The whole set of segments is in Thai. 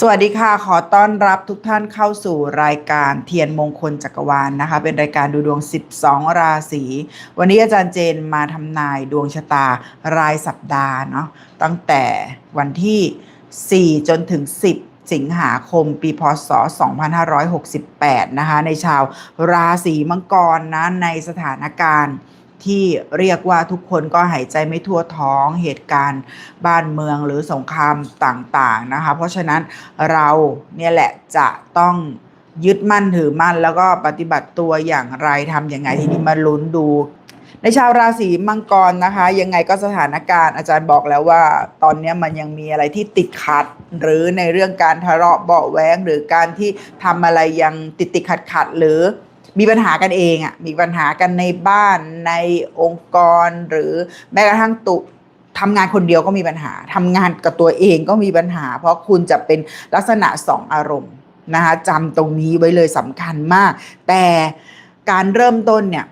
สวัสดีค่ะ ขอต้อนรับทุกท่านเข้าสู่รายการเทียนมงคลจักรวาลนนะคะ เป็นรายการดูดวง 12 ราศี วันนี้อาจารย์เจนมาทำนายดวงชะตารายสัปดาห์เนาะ ตั้งแต่วันที่ 4 จนถึง 10สิงหาคมปีพศ 2568 นะคะ ในชาวราศีมังกรนะในสถานการณ์ ที่เรียกว่าทุกคนก็หายใจไม่ทั่วท้องเหตุการณ์บ้านเมืองหรือสงครามต่างๆนะคะ เพราะฉะนั้นเราเนี่ยแหละจะต้องยึดมั่นถือมั่น แล้วก็ปฏิบัติตัวอย่างไรทำอยังไงทีนี้มาลุ้นดู ในชาวราศีมังกรนะคะ ยังไงก็สถานการณ์อาจารย์บอกแล้วว่า ตอนนี้มันยังมีอะไรที่ติดขัด หรือในเรื่องการทะเลาะเบาแว้งหรือการที่ทำอะไรยังติดติดขัดขัดหรือ มีปัญหากันเองอะ่ะมีปัญหากันในบ้านในองค์กร หรือแม้กระทั่งตุทำงานคนเดียวก็มีปัญหาทำงานกับตัวเองก็มีปัญหา เพราะคุณจะเป็นลักษณะสองอารมณ์นะคะจำตรงนี้ไว้เลยสำคัญมาก แต่การเริ่มต้นเนี่ย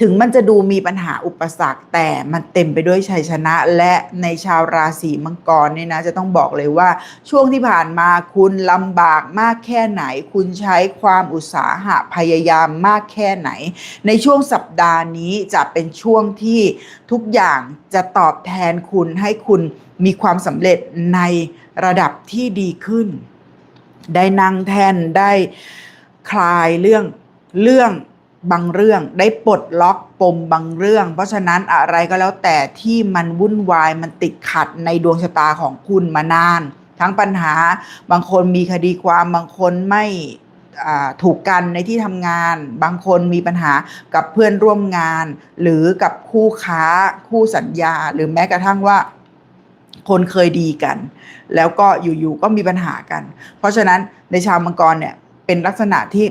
ถึงมันจะดูมีปัญหาอุปสรรค แต่มันเต็มไปด้วยชัยชนะ และในชาวราศีมังกรเนี่ยนะจะต้องบอกเลยว่าช่วงที่ผ่านมาคุณลำบากมากแค่ไหน คุณใช้ความอุตสาหะพยายามมากแค่ไหน ในช่วงสัปดาห์นี้จะเป็นช่วงที่ทุกอย่างจะตอบแทนคุณให้คุณมีความสำเร็จในระดับที่ดีขึ้น ได้นั่งแทนได้คลายเรื่องเรื่อง บางเรื่อง ได้ปลดล็อกปมบางเรื่อง เพราะฉะนั้นอะไรก็แล้วแต่ที่มันวุ่นวายมันติดขัดในดวงชะตาของคุณมานาน ทั้งปัญหาบางคนมีคดีความบางคนไม่ถูกกันในที่ทำงาน บางคนมีปัญหากับเพื่อนร่วมงาน หรือกับคู่ค้าคู่สัญญา หรือแม้กระทั่งว่าคนเคยดีกัน แล้วก็อยู่ๆก็มีปัญหากัน เพราะฉะนั้นในชาวมังกรเนี่ย เป็นลักษณะที่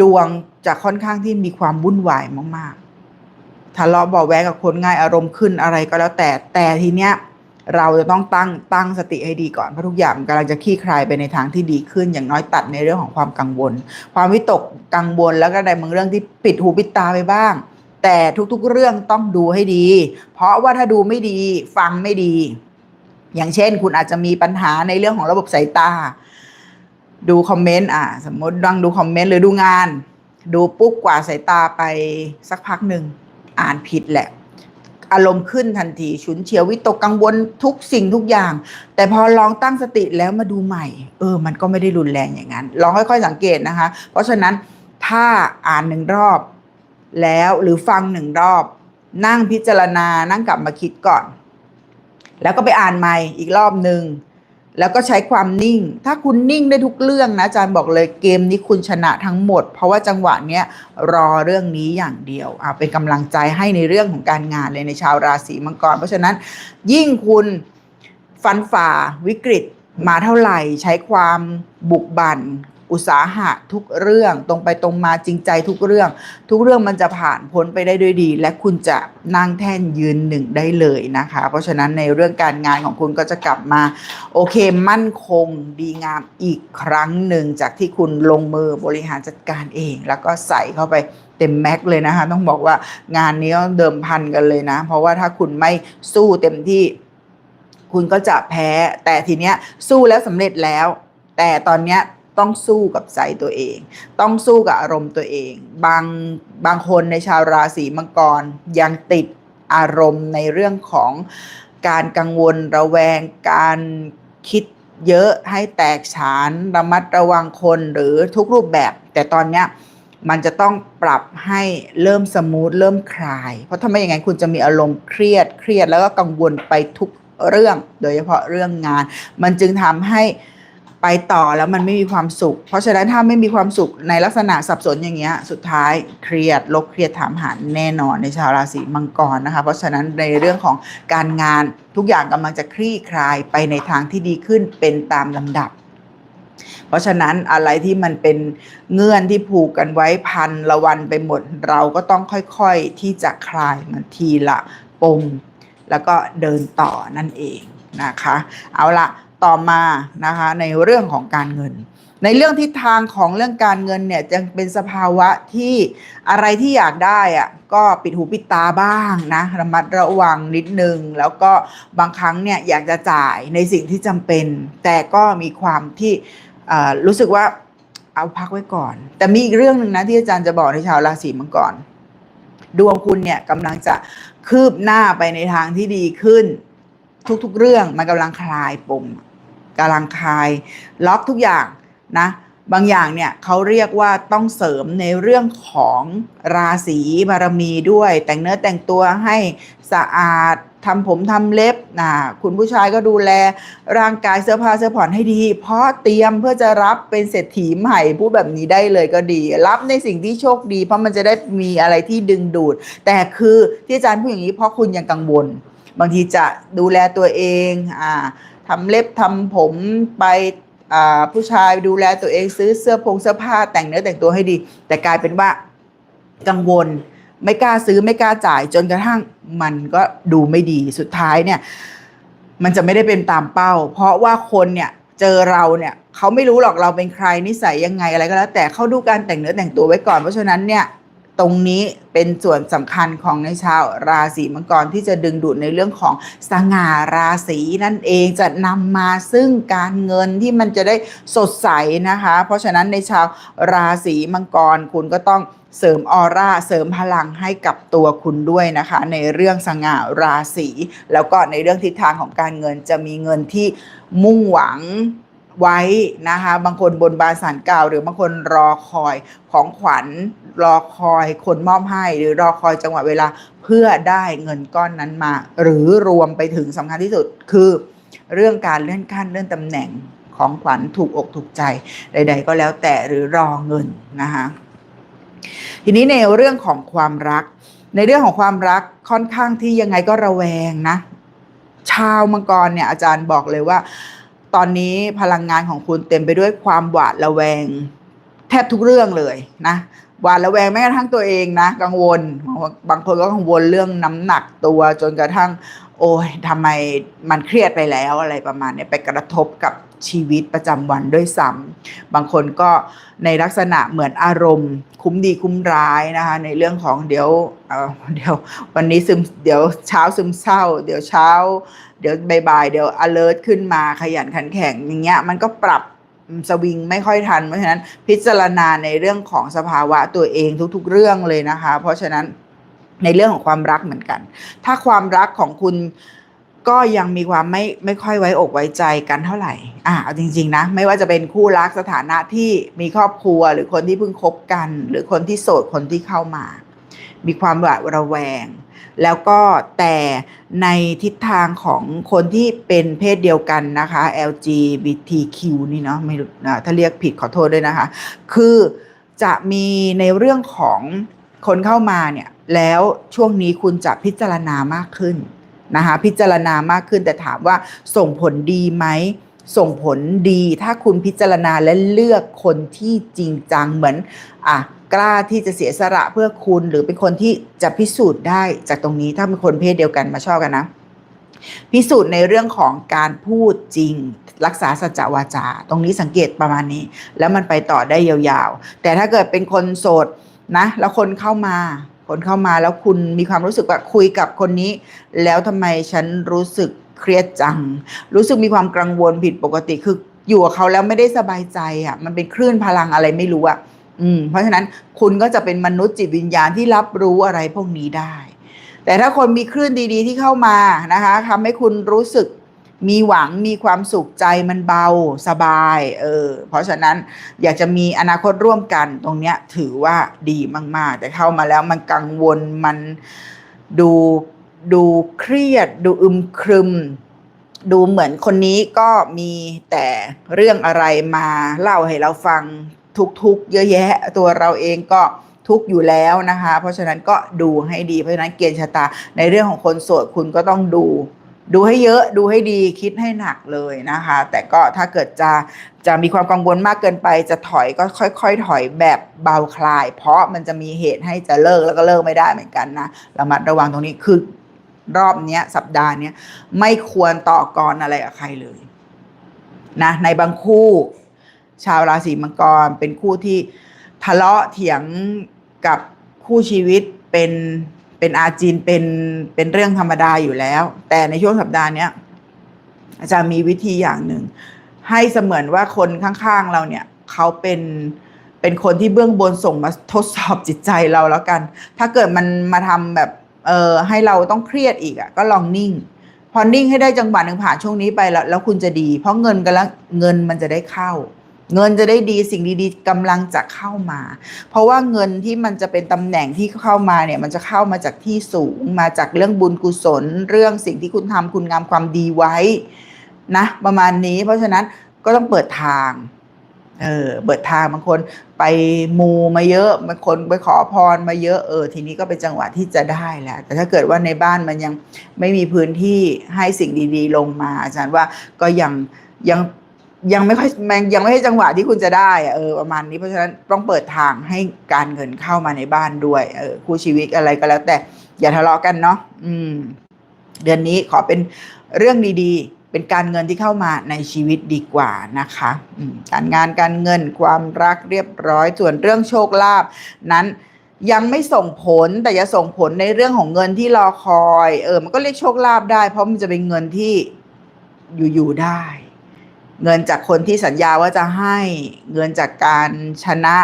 ดวงจะค่อนข้างที่มีความวุ่นวายมากๆทะเลาะเบาแวงกับคนง่ายอารมณ์ขึ้นอะไรก็แล้วแต่แต่ทีเนี้ยเราจะต้องตั้งตั้งสติให้ดีก่อนเพราะทุกอย่างกำลังจะคลี่คลายไปในทางที่ดีขึ้น อย่างน้อยตัดในเรื่องของความกังวล ความวิตกกังวลแล้วก็ในบางเรื่องที่ปิดหูปิดตาไปบ้าง แต่ทุกๆเรื่องต้องดูให้ดี เพราะว่าถ้าดูไม่ดีฟังไม่ดี อย่างเช่น คุณอาจจะมีปัญหาในเรื่องของระบบสายตา ดูคอมเมนต์อะสมมติดังดูคอมเมนต์หรือดูงาน ดูปุ๊บกว่าสายตาไปสักพักหนึ่งอ่านผิดแหละ อารมณ์ขึ้นทันทีฉุนเฉียววิตกกังวลทุกสิ่งทุกอย่าง แต่พอลองตั้งสติแล้วมาดูใหม่ เออ มันก็ไม่ได้รุนแรงอย่างนั้น ลองค่อยๆสังเกตนะคะ เพราะฉะนั้นถ้าอ่านหนึ่งรอบ แล้วหรือฟังหนึ่งรอบ นั่งพิจารณานั่งกลับมาคิดก่อน แล้วก็ไปอ่านใหม่อีกรอบหนึ่ง แล้วก็ใช้ความนิ่ง ถ้าคุณนิ่งได้ทุกเรื่องนะอาจารย์บอกเลยเกมนี้คุณชนะทั้งหมด เพราะว่าจังหวะเนี้ยรอเรื่องนี้อย่างเดียวอ่าเป็นกำลังใจให้ในเรื่องของการงานเลยในชาวราศีมังกร เพราะฉะนั้นยิ่งคุณฟันฝ่าวิกฤตมาเท่าไหร่ ใช้ความบุกบั่น อุตสาหะทุกเรื่องตรงไปตรงมาจริงใจทุกเรื่อง ทุกเรื่องมันจะผ่านพ้นไปได้ด้วยดี และคุณจะนั่งแท่นยืนหนึ่งได้เลยนะคะ เพราะฉะนั้นในเรื่องการงานของคุณก็จะกลับมา โอเคมั่นคงดีงามอีกครั้งหนึ่งจากที่คุณลงมือบริหารจัดการเอง แล้วก็ใส่เข้าไปเต็มแม็กซ์เลยนะคะ ต้องบอกว่างานนี้เดิมพันกันเลยนะ เพราะว่าถ้าคุณไม่สู้เต็มที่ คุณก็จะแพ้ แต่ทีเนี้ยสู้แล้วสำเร็จแล้ว แต่ตอนเนี้ย ต้องสู้กับใจตัวเอง ต้องสู้กับอารมณ์ตัวเอง บางบางคนในชาวราศีมังกรยังติดอารมณ์ในเรื่องของการกังวลระแวงการคิดเยอะให้แตกฉานระมัดระวังคนหรือทุกรูปแบบ แต่ตอนเนี้ยมันจะต้องปรับให้เริ่มสมูทเริ่มคลาย เพราะถ้าไม่อย่างนั้นคุณจะมีอารมณ์เครียดเครียดแล้วก็กังวลไปทุกเรื่อง โดยเฉพาะเรื่องงาน มันจึงทำให้ ไปต่อแล้วมันไม่มีความสุข เพราะฉะนั้นถ้าไม่มีความสุขในลักษณะสับสนอย่างเงี้ยสุดท้ายเครียดลบเครียดถามหาแน่นอนในชาวราศีมังกรนะคะ เพราะฉะนั้นในเรื่องของการงานทุกอย่างกำลังจะคลี่คลายไปในทางที่ดีขึ้นเป็นตามลำดับ เพราะฉะนั้นอะไรที่มันเป็นเงื่อนที่ผูกกันไว้พันละวันไปหมดเราก็ต้องค่อยๆที่จะคลายมันทีละปมแล้วก็เดินต่อนั่นเองนะคะ เอาละ ต่อมานะคะในเรื่องของการเงิน ในเรื่องทิศทางของเรื่องการเงินเนี่ยจะเป็นสภาวะที่อะไรที่อยากได้อะก็ปิดหูปิดตาบ้างนะระมัดระวังนิดนึง แล้วก็บางครั้งเนี่ยอยากจะจ่ายในสิ่งที่จำเป็น แต่ก็มีความที่รู้สึกว่าเอาพักไว้ก่อน แต่มีอีกเรื่องหนึ่งนะที่อาจารย์จะบอกในชาวราศีมังกรดวงคุณเนี่ยกำลังจะคืบหน้าไปในทางที่ดีขึ้น ทุกๆเรื่องมันกำลังคลายปม กำลังคายล็อกทุกอย่างนะบางอย่างเนี่ยเขาเรียกว่าต้องเสริมในเรื่องของราศีบารมีด้วย แต่งเนื้อแต่งตัวให้สะอาดทำผมทำเล็บนะคุณผู้ชายก็ดูแลร่างกายเสื้อผ้าเสื้อผ่อนให้ดี เพราะเตรียมเพื่อจะรับเป็นเศรษฐีใหม่พูดแบบนี้ได้เลยก็ดี รับในสิ่งที่โชคดี เพราะมันจะได้มีอะไรที่ดึงดูด แต่คือที่อาจารย์พูดอย่างนี้เพราะคุณยังกังวล บางทีจะดูแลตัวเองอ่า ทำเล็บทำผมไปผู้ชายดูแลตัวเองซื้อเสื้อผงเสื้อผ้าแต่งเนื้อแต่งตัวให้ดี แต่กลายเป็นว่ากังวลไม่กล้าซื้อไม่กล้าจ่ายจนกระทั่งมันก็ดูไม่ดีสุดท้ายเนี่ย มันจะไม่ได้เป็นตามเป้า เพราะว่าคนเนี่ยเจอเราเนี่ยเขาไม่รู้หรอกเราเป็นใครนิสัยยังไงอะไรก็แล้ว แต่เขาดูการแต่งเนื้อแต่งตัวไว้ก่อนเพราะฉะนั้นเนี่ย ตรงนี้เป็นส่วนสำคัญของในชาวราศีมังกรที่จะดึงดูดในเรื่องของสง่าราศีนั่นเองจะนำมาซึ่งการเงินที่มันจะได้สดใสนะคะ เพราะฉะนั้นในชาวราศีมังกรคุณก็ต้องเสริมออร่าเสริมพลังให้กับตัวคุณด้วยนะคะ ในเรื่องสง่าราศีแล้วก็ในเรื่องทิศทางของการเงินจะมีเงินที่มุ่งหวัง ไว้นะคะ บางคนบนบานสารกล่าว หรือบางคนรอคอยของขวัญรอคอยคนมอบให้ หรือรอคอยจังหวะเวลาเพื่อได้เงินก้อนนั้นมา หรือรวมไปถึงสำคัญที่สุดคือ เรื่องการเลื่อนขั้นเลื่อนตำแหน่งของขวัญถูกอกถูกใจใด ๆ ก็แล้วแต่หรือรอเงินนะคะทีนี้ในเรื่องของความรัก ในเรื่องของความรักค่อนข้างที่ยังไงก็ระแวงนะ ชาวมังกรเนี่ยอาจารย์บอกเลยว่า ตอนนี้พลังงานของคุณเต็มไปด้วยความหวาดระแวง แทบทุกเรื่องเลยนะหวาดระแวงแม้กระทั่งตัวเองนะ กังวล บางคนก็กังวลเรื่องน้ำหนักตัวจนกระทั่ง โอ้ยทำไมมันเครียดไปแล้วอะไรประมาณนี้ไปกระทบกับ ชีวิตประจำวันด้วยซ้ำบางคนก็ในลักษณะเหมือนอารมณ์ คุ้มดีคุ้มร้ายนะคะในเรื่องของเดี๋ยวเเดี๋ยววันนี้ซึมเดี๋ยวเช้าซึมเศร้า เดี๋ยวเช้า เดี๋ยวบ่ายๆเดี๋ยว alert ขึ้นมาขยันขันแข็งอย่างเงี้ยมันก็ปรับสวิงไม่ค่อยทัน เพราะฉะนั้นพิจารณาในเรื่องของสภาวะตัวเองทุกๆเรื่องเลยนะคะ เพราะฉะนั้นในเรื่องของความรักเหมือนกัน ถ้าความรักของคุณ ก็ยังมีความไม่ไม่ค่อยไว้อกไว้ใจกันเท่าไหร่ อ่าเอาจริง ๆ นะ ไม่ว่าจะเป็นคู่รักสถานะที่มีครอบครัวหรือคนที่เพิ่งคบกัน หรือคนที่โสดคนที่เข้ามา มีความหวาดระแวง แล้วก็แต่ในทิศทางของคนที่เป็นเพศเดียวกันนะคะ LGBTQ นี่เนาะไม่รู้ถ้าเรียกผิดขอโทษด้วยนะคะ คือจะมีในเรื่องของคนเข้ามาเนี่ย แล้วช่วงนี้คุณจะพิจารณามากขึ้น นะคะพิจารณามากขึ้นแต่ถามว่าส่งผลดีไหมส่งผลดีถ้าคุณพิจารณาและเลือกคนที่จริงจังเหมือนอะกล้าที่จะเสียสละเพื่อคุณหรือเป็นคนที่จะพิสูจน์ได้จากตรงนี้ถ้าเป็นคนเพศเดียวกันมาชอบกันนะ พิสูจน์ในเรื่องของการพูดจริง รักษาสัจวาจา ตรงนี้สังเกตประมาณนี้ แล้วมันไปต่อได้ยาวๆ แต่ถ้าเกิดเป็นคนโสดนะ แล้วคนเข้ามา คนเข้ามาแล้วคุณมีความรู้สึกว่าคุยกับคนนี้ แล้วทำไมฉันรู้สึกเครียดจัง รู้สึกมีความกังวลผิดปกติคืออยู่กับเขาแล้วไม่ได้สบายใจอะ มันเป็นคลื่นพลังอะไรไม่รู้อะอืมเพราะฉะนั้นคุณก็จะเป็นมนุษย์จิตวิญญาณที่รับรู้อะไรพวกนี้ได้ แต่ถ้าคนมีคลื่นดีๆที่เข้ามานะคะทำให้คุณรู้สึก มีหวังมีความสุขใจมันเบาสบายเออเพราะฉะนั้นอยากจะมีอนาคตร่วมกันตรงเนี้ยถือว่าดีมาก ๆ แต่เข้ามาแล้วมันกังวลมันดูดูเครียด ดูอึมครึม ดูเหมือนคนนี้ก็มีแต่เรื่องอะไรมาเล่าให้เราฟังทุกๆ เยอะแยะ ตัวเราเองก็ทุกอยู่แล้วนะคะ เพราะฉะนั้นก็ดูให้ดีเพราะฉะนั้นเกณฑ์ชะตาในเรื่องของคนโสดคุณก็ต้องดู ดูให้เยอะดูให้ดีคิดให้หนักเลยนะคะ แต่ก็ถ้าเกิดจะจะมีความกังวลมากเกินไป จะถอยก็ค่อยๆ ถอยแบบเบาคลาย เพราะมันจะมีเหตุให้จะเลิกแล้วก็เลิกไม่ได้เหมือนกันนะระมัดระวังตรงนี้คือรอบเนี้ย สัปดาห์เนี้ยไม่ควรต่อกรอะไรกับใครเลยนะในบางคู่ ชาวราศีมังกรเป็นคู่ที่ทะเลาะเถียงกับคู่ชีวิตเป็น เป็นอาจินเป็นเป็นเรื่องธรรมดาอยู่แล้ว แต่ในช่วงสัปดาห์นี้อาจารย์มีวิธีอย่างหนึ่ง ให้เสมือนว่าคนข้างๆเราเนี่ยเขาเป็นเป็นคนที่เบื้องบนส่งมาทดสอบจิตใจเราแล้วกัน ถ้าเกิดมันมาทำแบบเออให้เราต้องเครียดอีกอะก็ลองนิ่ง พอนิ่งให้ได้จังหวะหนึ่งผ่านช่วงนี้ไปแล้วแล้วคุณจะดี เพราะเงินกันแล้วเงินมันจะได้เข้า เงินจะได้ดีสิ่งดีๆกำลังจะเข้ามา เพราะว่าเงินที่มันจะเป็นตำแหน่งที่เข้ามาเนี่ยมันจะเข้ามาจากที่สูง มาจากเรื่องบุญกุศล เรื่องสิ่งที่คุณทำคุณงามความดีไว้นะประมาณนี้ เพราะฉะนั้นก็ต้องเปิดทางเออเปิดทางบางคนไปมูมาเยอะบางคนไปขอพรมาเยอะเออทีนี้ก็เป็นจังหวะที่จะได้แหละแต่ถ้าเกิดว่าในบ้านมันยังไม่มีพื้นที่ให้สิ่งดี ๆ ลงมา อาจารย์ว่าก็ยังยัง ยังไม่ค่อยแมันยังไม่ใช่จังหวะที่คุณจะได้อะเออประมาณนี้เพราะฉะนั้นต้องเปิดทางให้การเงินเข้ามาในบ้านด้วยเออคู่ชีวิตอะไรก็แล้ว แต่อย่าทะเลาะกันเนาะอืม เดือนนี้ขอเป็นเรื่องดีๆ เป็นการเงินที่เข้ามาในชีวิตดีกว่านะคะอืมการงานการเงินความรักเรียบร้อย ส่วนเรื่องโชคลาภนั้นยังไม่ส่งผลแต่จะส่งผลในเรื่องของเงินที่รอคอย เออ มันก็เรียกโชคลาภได้ เพราะมันจะเป็นเงินที่อยู่ๆได้ เงินจากคนที่สัญญาว่าจะให้เงินจากการชนะ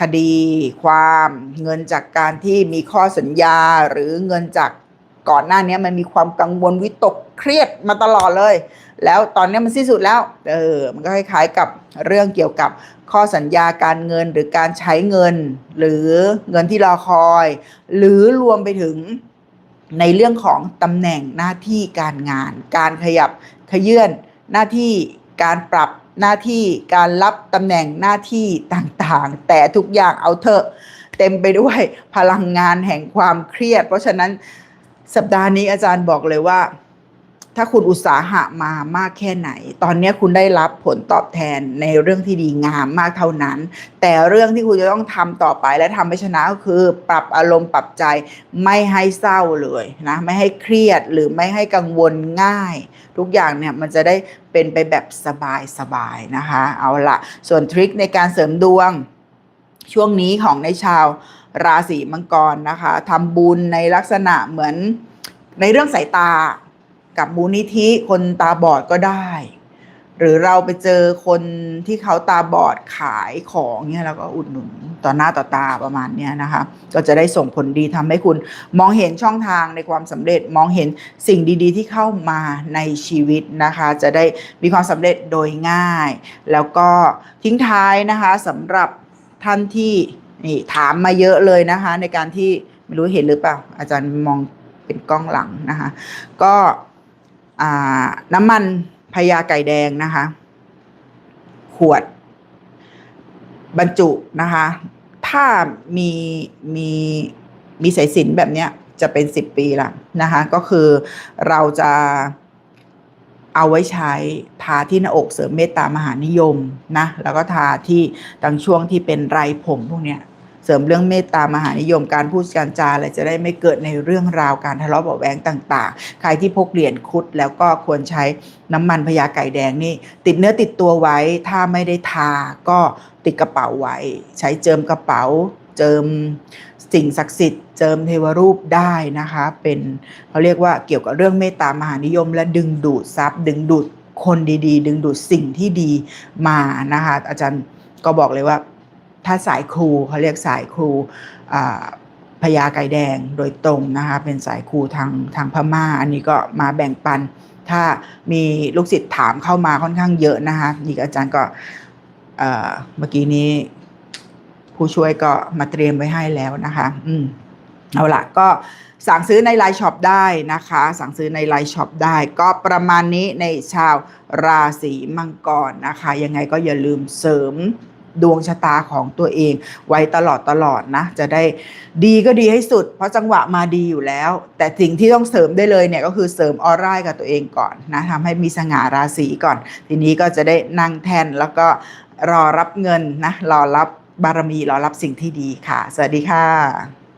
คดี ความเงินจากการที่มีข้อสัญญาหรือเงินจากก่อนหน้านี้มันมีความกังวลวิตกเครียดมาตลอดเลย แล้วตอนนี้มันสิ้นสุดแล้ว เออ มันก็คล้ายๆกับเรื่องเกี่ยวกับข้อสัญญาการเงินหรือการใช้เงิน หรือเงินที่รอคอย หรือรวมไปถึงในเรื่องของตำแหน่งหน้าที่การงาน การขยับขยื่นหน้าที่ การปรับหน้าที่การรับตำแหน่งหน้าที่ต่างๆ แต่ทุกอย่างเอาเถอะเต็มไปด้วยพลังงานแห่งความเครียด เพราะฉะนั้นสัปดาห์นี้อาจารย์บอกเลยว่า ถ้าคุณอุตสาหะมามากแค่ไหน ตอนนี้คุณได้รับผลตอบแทนในเรื่องที่ดีงามมากเท่านั้น แต่เรื่องที่คุณจะต้องทำต่อไปและทำให้ชนะก็คือ ปรับอารมณ์ปรับใจไม่ให้เศร้าเลยนะไม่ให้เครียดหรือไม่ให้กังวลง่าย ทุกอย่างเนี่ยมันจะได้เป็นไปแบบสบายๆนะคะ เอาละส่วนทริคในการเสริมดวงช่วงนี้ของในชาวราศีมังกรนะคะทำบุญในลักษณะเหมือนในเรื่องสายตา กับมูลนิธิคนตาบอดก็ได้ หรือเราไปเจอคนที่เขาตาบอดขายของเนี่ยแล้วก็อุดหนุนต่อหน้าต่อตาประมาณเนี้ยนะคะ ก็จะได้ส่งผลดีทำให้คุณมองเห็นช่องทางในความสำเร็จมองเห็นสิ่งดีๆ ที่เข้ามาในชีวิตนะคะ จะได้มีความสำเร็จโดยง่าย แล้วก็ทิ้งท้ายนะคะสำหรับท่านที่นี่ถามมาเยอะเลยนะคะ ในการที่ไม่รู้เห็นหรือเปล่า อาจารย์มองเป็นกล้องหลังนะคะ ก็ น้ำมันพญาไก่แดงนะคะ ขวด บรรจุนะคะ ถ้ามีมีมีสายสินแบบเนี้ยจะเป็นสิบปีละนะคะ ก็คือเราจะเอาไว้ใช้ทาที่หน้าอกเสริมเมตตามหานิยมนะ แล้วก็ทาที่ตังช่วงที่เป็นไรผมพวกเนี้ย เสริมเรื่องเมตตามหานิยมการพูดการจาอะไรจะได้ไม่เกิดในเรื่องราวการทะเลาะเบาะแว้งต่าง ๆ ใครที่พกเหรียญคุดแล้วก็ควรใช้น้ำมันพญาไก่แดงนี่ ติดเนื้อติดตัวไว้ถ้าไม่ได้ทาก็ติดกระเป๋าไว้ ใช้เจิมกระเป๋า เจิมสิ่งศักดิ์สิทธิ์เจิมเทวรูปได้นะคะ เป็นเขาเรียกว่าเกี่ยวกับเรื่องเมตตามหานิยม และดึงดูดทรัพย์ ดึงดูดคนดีๆ ดึงดูดสิ่งที่ดีมานะคะ อาจารย์ก็บอกเลยว่า ถ้าสายครูเขาเรียกสายครูพญาไก่แดงโดยตรงนะคะเป็นสายครูทางทางพม่า อันนี้ก็มาแบ่งปัน ถ้ามีลูกศิษย์ถามเข้ามาค่อนข้างเยอะนะคะนี่อาจารย์ก็เอ่อเมื่อกี้นี้ผู้ช่วยก็มาเตรียมไว้ให้แล้วนะคะ อืมเอาละก็สั่งซื้อในไลน์ช็อปได้นะคะ สั่งซื้อในไลน์ช็อปได้ ก็ประมาณนี้ในชาวราศีมังกรนะคะ ยังไงก็อย่าลืมเสริม ดวงชะตาของตัวเอง ไว้ตลอดตลอดนะ จะได้ดีก็ดีให้สุด เพราะจังหวะมาดีอยู่แล้ว แต่สิ่งที่ต้องเสริมได้เลยเนี่ยก็คือเสริมออร่ากับตัวเองก่อนนะทำให้มีสง่าราศีก่อน ทีนี้ก็จะได้นั่งแทนแล้วก็รอรับเงินนะรอรับบารมีรอรับสิ่งที่ดีค่ะ สวัสดีค่ะ